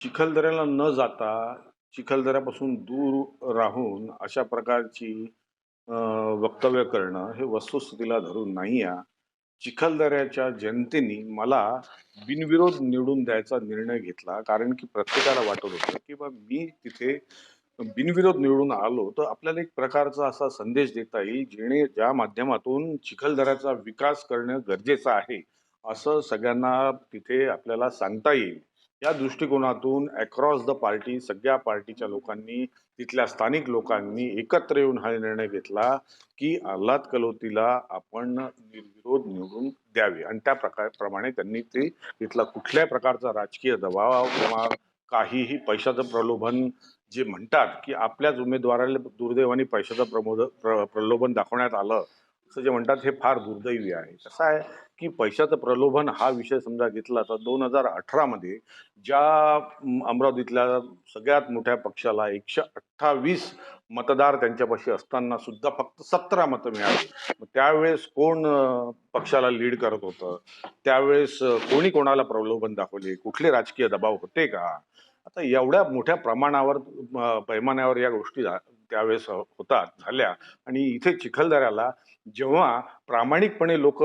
चिखलदऱ्याला न जाता चिखलदऱ्यापासून दूर राहून अशा प्रकारची वक्तव्य करणं हे वस्तुस्थितीला धरून नाही आहे. चिखलदऱ्याच्या जनतेने मला बिनविरोध निवडून द्यायचा निर्णय घेतला कारण की प्रत्येकाला वाटत होतं की बा मी तिथे बिनविरोध निवडून आलो तर आपल्याला एक प्रकारचा असा संदेश देता येईल जेणे ज्या माध्यमातून चिखलदऱ्याचा विकास करणं गरजेचं आहे असं सगळ्यांना तिथे आपल्याला सांगता येईल या दृष्टिकोनातून अक्रॉस द पार्टी सगळ्या पार्टीच्या लोकांनी तिथल्या स्थानिक लोकांनी एकत्र येऊन हा निर्णय घेतला की आल्हाद कलोतीला आपण निर्विरोध निवडून द्यावे. आणि त्या प्रकार प्रमाणे त्यांनी ते तिथला कुठल्याही प्रकारचा राजकीय दबाव किंवा काहीही पैशाचं प्रलोभन जे म्हणतात की आपल्याच उमेदवाराला दुर्दैवाने पैशाचं प्रमोद प्र प्रलोभन दाखवण्यात आलं असं जे म्हणतात हे फार दुर्दैवी आहे. कसं आहे की पैशाचं प्रलोभन हा विषय समजा घेतला तर दोन हजार अठरामध्ये ज्या अमरावतीतल्या सगळ्यात मोठ्या पक्षाला एकशे अठ्ठावीस मतदार त्यांच्यापाशी असताना सुद्धा फक्त सतरा मतं मिळाली. मग त्यावेळेस कोण पक्षाला लीड करत होतं? त्यावेळेस कोणी कोणाला प्रलोभन दाखवले? कुठले राजकीय दबाव होते का? आता एवढ्या मोठ्या प्रमाणावर पैमान्यावर पैमानावर या गोष्टी झा- त्यावेळेस होतात झाल्या. आणि इथे चिखलदऱ्याला जेव्हा प्रामाणिकपणे लोक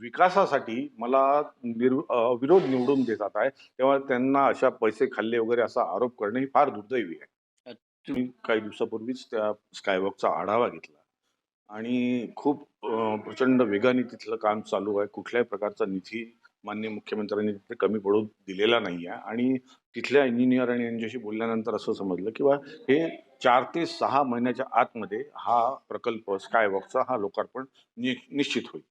विकासासाठी मला निर् विरोध निवडून देतात आहे तेव्हा त्यांना अशा पैसे खाल्ले वगैरे असा आरोप करणे ही फार दुर्दैवी आहे. मी काही दिवसापूर्वीच त्या स्कायवॉकचा आढावा घेतला. आणि खूप प्रचंड वेगाने तिथलं काम चालू आहे. कुठल्याही प्रकारचा निधी मान्य मुख्यमंत्र्यांनी तिथे कमी पडू दिलेला नाही आहे आणि तिथल्या इंजिनियर आणि यांच्याशी बोलल्यानंतर असं समजलं किंवा हे चार ते सहा महिन्याच्या आतमध्ये हा प्रकल्प स्कायवॉकचा हा लोकार्पण नि निश्चित होईल.